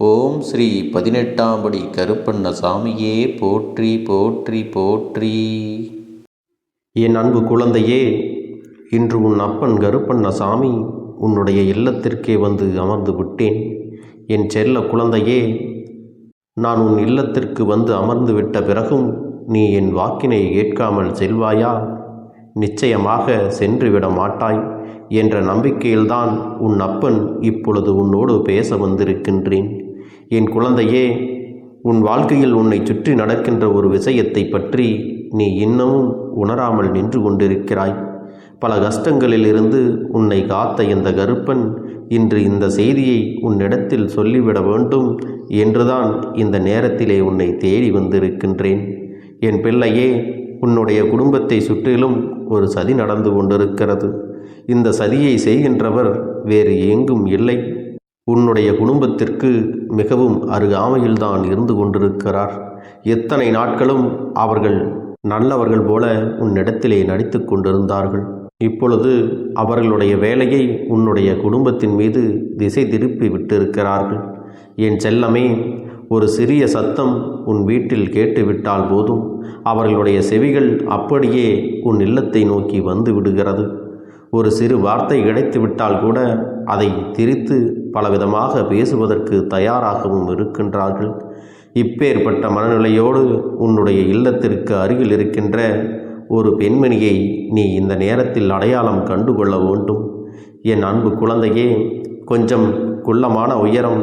ஓம் ஸ்ரீ பதினெட்டாம் படி கருப்பண்ண சாமியே போற்றி போற்றி போற்றி. என் அன்பு குழந்தையே இன்று உன் அப்பன் கருப்பண்ண சாமி உன்னுடைய இல்லத்திற்கே வந்து அமர்ந்து விட்டேன். என் செல்ல குழந்தையே நான் உன் இல்லத்திற்கு வந்து அமர்ந்து விட்ட பிறகும் நீ என் வாக்கினை ஏற்காமல் செல்வாயா? நிச்சயமாக சென்றுவிட மாட்டாய் என்ற நம்பிக்கையில்தான் உன் அப்பன் இப்பொழுது உன்னோடு பேச வந்திருக்கின்றேன். என் குழந்தையே உன் வாழ்க்கையில் உன்னை சுற்றி நடக்கின்ற ஒரு விஷயத்தை பற்றி நீ இன்னமும் உணராமல் நின்று கொண்டிருக்கிறாய். பல கஷ்டங்களிலிருந்து உன்னை காத்த இந்த கருப்பன் இன்று இந்த செய்தியை உன்னிடத்தில் சொல்லிவிட வேண்டும் என்றுதான் இந்த நேரத்திலே உன்னை தேடி வந்திருக்கின்றேன். என் பிள்ளையே உன்னுடைய குடும்பத்தை சுற்றிலும் ஒரு சதி நடந்து கொண்டிருக்கிறது. இந்த சதியை செய்கின்றவர் வேறு எங்கும் இல்லை. உன்னுடைய குடும்பத்திற்கு மிகவும் அருகாமையில்தான் இருந்து கொண்டிருக்கிறார். எத்தனை நாட்களும் அவர்கள் நல்லவர்கள் போல உன்னிடத்திலே நடித்து கொண்டிருந்தார்கள். இப்பொழுது அவர்களுடைய வேலையை உன்னுடைய குடும்பத்தின் மீது திசை திருப்பி விட்டிருக்கிறார்கள். என் செல்லமே ஒரு சிறிய சத்தம் உன் வீட்டில் கேட்டுவிட்டால் போதும். அவர்களுடைய செவிகள் அப்படியே உன் இல்லத்தை நோக்கி வந்து விடுகிறது. ஒரு சிறு வார்த்தை கிடைத்து விட்டால் கூட அதை திரித்து பலவிதமாக பேசுவதற்கு தயாராகவும் இருக்கின்றார்கள். இப்பேற்பட்ட மனநிலையோடு உன்னுடைய இல்லத்திற்கு அருகில் இருக்கின்ற ஒரு பெண்மணியை நீ இந்த நேரத்தில் அடையாளம் கண்டுகொள்ள வேண்டும். என் அன்பு குழந்தையே கொஞ்சம் குள்ளமான உயரம்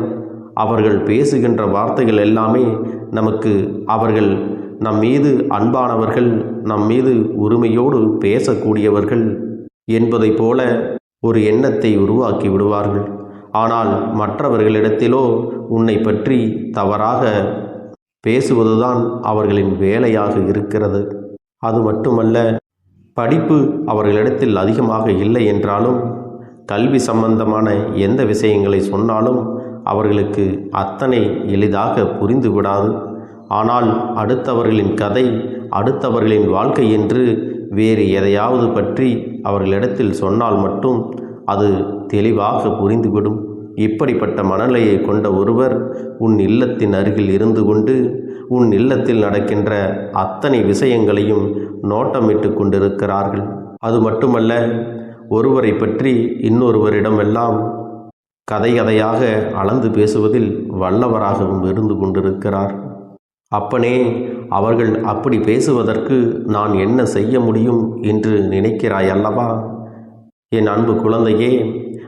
அவர்கள் பேசுகின்ற வார்த்தைகள் எல்லாமே நமக்கு அவர்கள் நம் மீது அன்பானவர்கள் நம் மீது உரிமையோடு பேசக்கூடியவர்கள் என்பதைப் போல ஒரு எண்ணத்தை உருவாக்கி விடுவார்கள். ஆனால் மற்றவர்களிடத்திலோ உன்னை பற்றி தவறாக பேசுவதுதான் அவர்களின் வேலையாக இருக்கிறது. அது மட்டுமல்ல படிப்பு அவர்களிடத்தில் அதிகமாக இல்லை என்றாலும் கல்வி சம்பந்தமான எந்த விஷயங்களை சொன்னாலும் அவர்களுக்கு அத்தனை எளிதாக புரிந்து விடாது ஆனால் அடுத்தவர்களின் கதை அடுத்தவர்களின் வாழ்க்கை என்று வேறு எதையாவது பற்றி அவர்களிடத்தில் சொன்னால் மட்டும் அது தெளிவாக புரிந்துவிடும். இப்படிப்பட்ட மனநிலையை கொண்ட ஒருவர் உன் இல்லத்தின் அருகில் இருந்து கொண்டு உன் இல்லத்தில் நடக்கின்ற அத்தனை விஷயங்களையும் நோட்டமிட்டு கொண்டிருக்கிறார்கள். அது மட்டுமல்ல ஒருவரை பற்றி இன்னொருவரிடமெல்லாம் கதை கதையாக அளந்து பேசுவதில் வல்லவராகவும் இருந்து கொண்டிருக்கிறார். அப்பனே அவர்கள் அப்படி பேசுவதற்கு நான் என்ன செய்ய முடியும் என்று நினைக்கிறாய் அல்லவா என் அன்பு குழந்தையே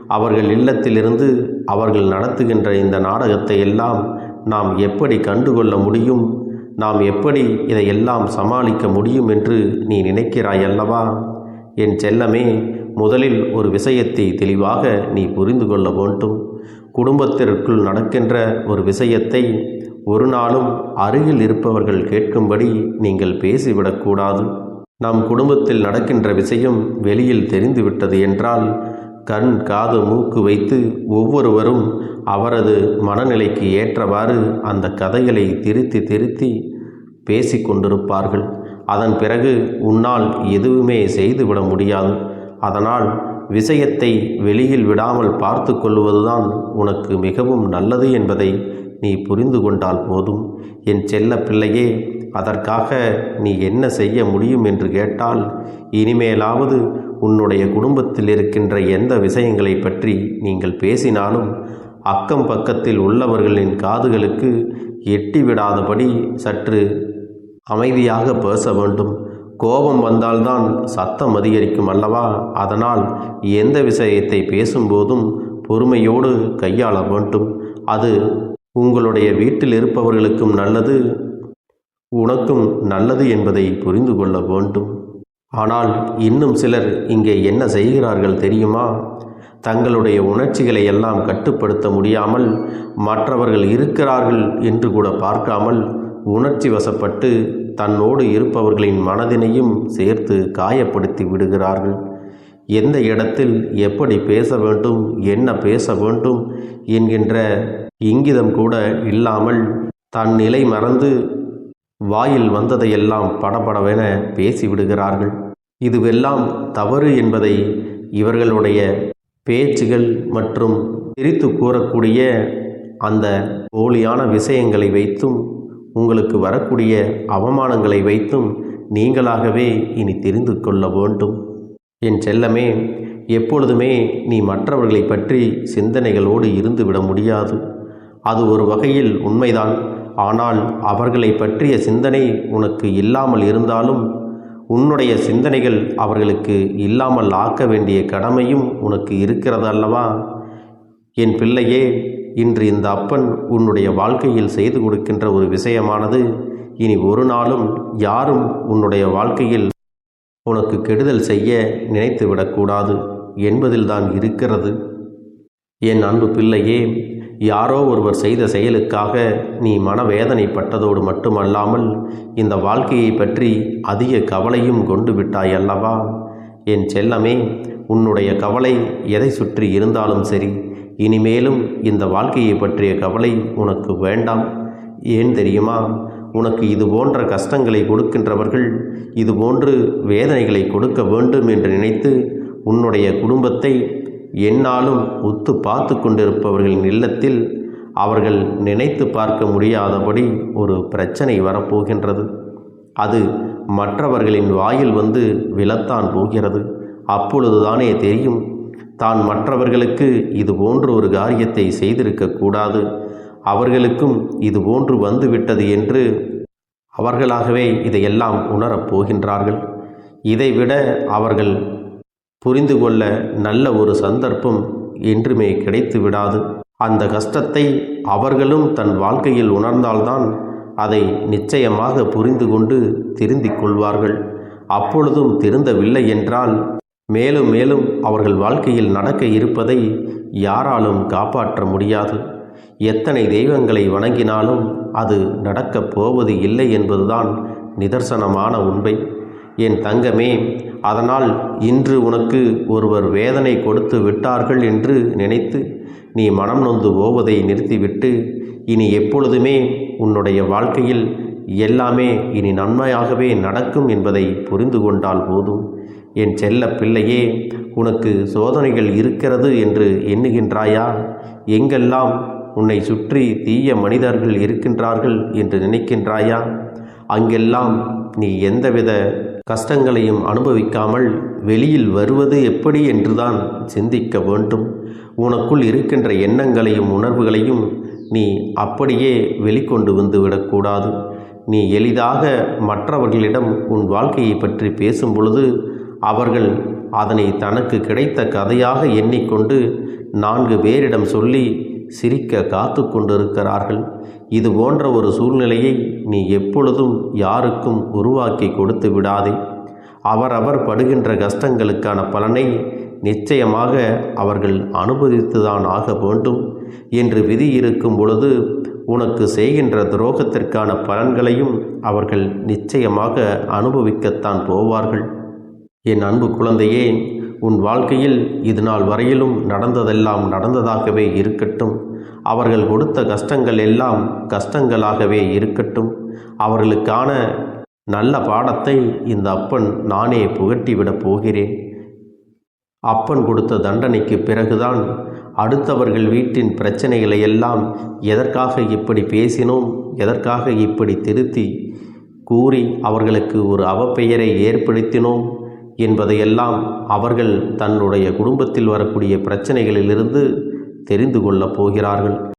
அவர்கள் இல்லத்திலிருந்து அவர்கள் நடத்துகின்ற இந்த நாடகத்தை எல்லாம் நாம் எப்படி கண்டுகொள்ள முடியும்? நாம் எப்படி இதையெல்லாம் சமாளிக்க முடியும் என்று நீ நினைக்கிறாய் அல்லவா? என் செல்லமே முதலில் ஒரு விஷயத்தை தெளிவாக நீ புரிந்து கொள்ள வேண்டும். குடும்பத்திற்குள் நடக்கின்ற ஒரு விஷயத்தை ஒரு நாளும் அருகில் இருப்பவர்கள் கேட்கும்படி நீங்கள் பேசிவிடக்கூடாது. நம் குடும்பத்தில் நடக்கின்ற விஷயம் வெளியில் தெரிந்துவிட்டது என்றால் கண் காது மூக்கு வைத்து ஒவ்வொருவரும் அவரது மனநிலைக்கு ஏற்றவாறு அந்த கதைகளை திருத்தி திருத்தி பேசி கொண்டிருப்பார்கள். அதன் பிறகு உன்னால் எதுவுமே செய்துவிட முடியாது. அதனால் விஷயத்தை வெளியில் விடாமல் பார்த்து கொள்வதுதான் உனக்கு மிகவும் நல்லது என்பதை நீ புரிந்து கொண்டால் போதும். என் செல்ல பிள்ளையே அதற்காக நீ என்ன செய்ய முடியும் என்று கேட்டால் இனிமேலாவது உன்னுடைய குடும்பத்தில் இருக்கின்ற எந்த விஷயங்களை பற்றி நீங்கள் பேசினாலும் அக்கம் பக்கத்தில் உள்ளவர்களின் காதுகளுக்கு எட்டிவிடாதபடி சற்று அமைதியாக பேச வேண்டும். கோபம் வந்தால்தான் சத்தம் அதிகரிக்கும் அல்லவா? அதனால் எந்த விஷயத்தை பேசும்போதும் பொறுமையோடு கையாள வேண்டும். அது உங்களுடைய வீட்டில் இருப்பவர்களுக்கும் நல்லது உனக்கும் நல்லது என்பதை புரிந்து கொள்ள வேண்டும். ஆனால் இன்னும் சிலர் இங்கே என்ன செய்கிறார்கள் தெரியுமா? தங்களுடைய உணர்ச்சிகளை எல்லாம் கட்டுப்படுத்த முடியாமல் மற்றவர்கள் இருக்கிறார்கள் என்று கூட பார்க்காமல் உணர்ச்சி வசப்பட்டு தன்னோடு இருப்பவர்களின் மனதினையும் சேர்த்து காயப்படுத்தி விடுகிறார்கள். எந்த இடத்தில் எப்படி பேச வேண்டும் என்ன பேச வேண்டும் என்கின்ற இங்கிதம் கூட இல்லாமல் தன் நிலை மறந்து வாயில் வந்ததையெல்லாம் படபடவென பேசிவிடுகிறார்கள். இதுவெல்லாம் தவறு என்பதை இவர்களுடைய பேச்சுகள் மற்றும் பிரித்து கூறக்கூடிய அந்த போலியான விஷயங்களை வைத்தும் உங்களுக்கு வரக்கூடிய அவமானங்களை வைத்தும் நீங்களாகவே இனி தெரிந்து கொள்ள வேண்டும். என் செல்லமே எப்பொழுதுமே நீ மற்றவர்களை பற்றி சிந்தனைகளோடு இருந்துவிட முடியாது. அது ஒரு வகையில் உண்மைதான். ஆனால் அவர்களை பற்றிய சிந்தனை உனக்கு இல்லாமல் இருந்தாலும் உன்னுடைய சிந்தனைகள் அவர்களுக்கு இல்லாமல் ஆக்க வேண்டிய கடமையும் உனக்கு இருக்கிறது அல்லவா என் பிள்ளையே இன்று இந்த அப்பன் உன்னுடைய வாழ்க்கையில் செய்து கொடுக்கின்ற ஒரு விஷயமானது. இனி ஒரு நாளும் யாரும் உன்னுடைய வாழ்க்கையில் உனக்கு கெடுதல் செய்ய நினைத்து விடக்கூடாது என்பதில்தான் இருக்கிறது. என் அன்பு பிள்ளையே யாரோ ஒருவர் செய்த செயலுக்காக நீ மனவேதனைப்பட்டதோடு மட்டுமல்லாமல் இந்த வாழ்க்கையை பற்றி அதிக கவலையும் கொண்டு விட்டாய் அல்லவா? என் செல்லமே உன்னுடைய கவலை எதை சுற்றி இருந்தாலும் சரி இனிமேலும் இந்த வாழ்க்கையை பற்றிய கவலை உனக்கு வேண்டாம். ஏன் தெரியுமா? உனக்கு இது போன்ற கஷ்டங்களை கொடுக்கின்றவர்கள் இது போன்று வேதனைகளை கொடுக்க வேண்டும் என்று நினைத்து உன்னுடைய குடும்பத்தை என்னாலும் உத்து பார்த்து கொண்டிருப்பவர்களின் இல்லத்தில் அவர்கள் நினைத்து பார்க்க முடியாதபடி ஒரு பிரச்சனை வரப்போகின்றது. அது மற்றவர்களின் வாயில் வந்து விழத்தான் போகிறது. அப்பொழுதுதானே தெரியும். தான் மற்றவர்களுக்கு இது போன்ற ஒரு காரியத்தை செய்திருக்கக்கூடாது அவர்களுக்கும் இது போன்று வந்துவிட்டது என்று அவர்களாகவே இதையெல்லாம் உணரப் போகின்றார்கள். இதைவிட அவர்கள் புரிந்து கொள்ள நல்ல ஒரு சந்தர்ப்பம் என்றுமே கிடைத்து விடாது அந்த கஷ்டத்தை அவர்களும் தன் வாழ்க்கையில் உணர்ந்தால்தான் அதை நிச்சயமாக புரிந்து கொண்டு திருந்திக் கொள்வார்கள். அப்பொழுதும் திருந்தவில்லை என்றால் மேலும் மேலும் அவர்கள் வாழ்க்கையில் நடக்க இருப்பதை யாராலும் காப்பாற்ற முடியாது. எத்தனை தெய்வங்களை வணங்கினாலும் அது நடக்கப் போவது இல்லை என்பதுதான் நிதர்சனமான உண்மை. என் தங்கமே அதனால் இன்று உனக்கு ஒருவர் வேதனை கொடுத்து விட்டார்கள் என்று நினைத்து நீ மனம் நொந்து போவதை நிறுத்திவிட்டு இனி எப்பொழுதுமே உன்னுடைய வாழ்க்கையில் எல்லாமே இனி நன்மையாகவே நடக்கும் என்பதை புரிந்து கொண்டால் போதும். என் செல்ல பிள்ளையே உனக்கு சோதனைகள் இருக்கிறது என்று எண்ணுகின்றாயா? எங்கெல்லாம் உன்னை சுற்றி தீய மனிதர்கள் இருக்கின்றார்கள் என்று நினைக்கின்றாயா? அங்கெல்லாம் நீ எந்தவித கஷ்டங்களையும் அனுபவிக்காமல் வெளியில் வருவது எப்படி என்றுதான் சிந்திக்க வேண்டும். உனக்குள் இருக்கின்ற எண்ணங்களையும் உணர்வுகளையும் நீ அப்படியே வெளிக்கொண்டு வந்து விடக்கூடாது. நீ எளிதாக மற்றவர்களிடம் உன் வாழ்க்கையை பற்றி பேசும் பொழுது அவர்கள் அதனை தனக்கு கிடைத்த கதையாக எண்ணிக்கொண்டு நான்கு பேரிடம் சொல்லி சிரிக்க காத்து கொண்டிருக்கிறார்கள். இது போன்ற ஒரு சூழ்நிலையை நீ எப்பொழுதும் யாருக்கும் உருவாக்கி கொடுத்து விடாதே. அவரவர் படுகின்ற கஷ்டங்களுக்கான பலனை நிச்சயமாக அவர்கள் அனுபவித்துதான் ஆக வேண்டும். என்று விதி இருக்கும் பொழுது உனக்கு செய்கின்ற துரோகத்திற்கான பலன்களையும் அவர்கள் நிச்சயமாக அனுபவிக்கத்தான் போவார்கள். என் அன்பு குழந்தையே உன் வாழ்க்கையில் இது நாள் வரையிலும் நடந்ததெல்லாம் நடந்ததாகவே இருக்கட்டும். அவர்கள் கொடுத்த கஷ்டங்கள் எல்லாம் கஷ்டங்களாகவே இருக்கட்டும். அவர்களுக்கான நல்ல பாடத்தை இந்த அப்பன் நானே புகட்டிவிடப் போகிறேன். அப்பன் கொடுத்த தண்டனைக்கு பிறகுதான் அடுத்தவர்கள் வீட்டின் பிரச்சனைகளை எல்லாம் எதற்காக இப்படி பேசினோம் எதற்காக இப்படி திருத்தி கூறி அவர்களுக்கு ஒரு அவப்பெயரை ஏற்படுத்தினோம். என்பதையெல்லாம் அவர்கள் தன்னுடைய குடும்பத்தில் வரக்கூடிய பிரச்சனைகளிலிருந்து தெரிந்து கொள்ளப் போகிறார்கள்.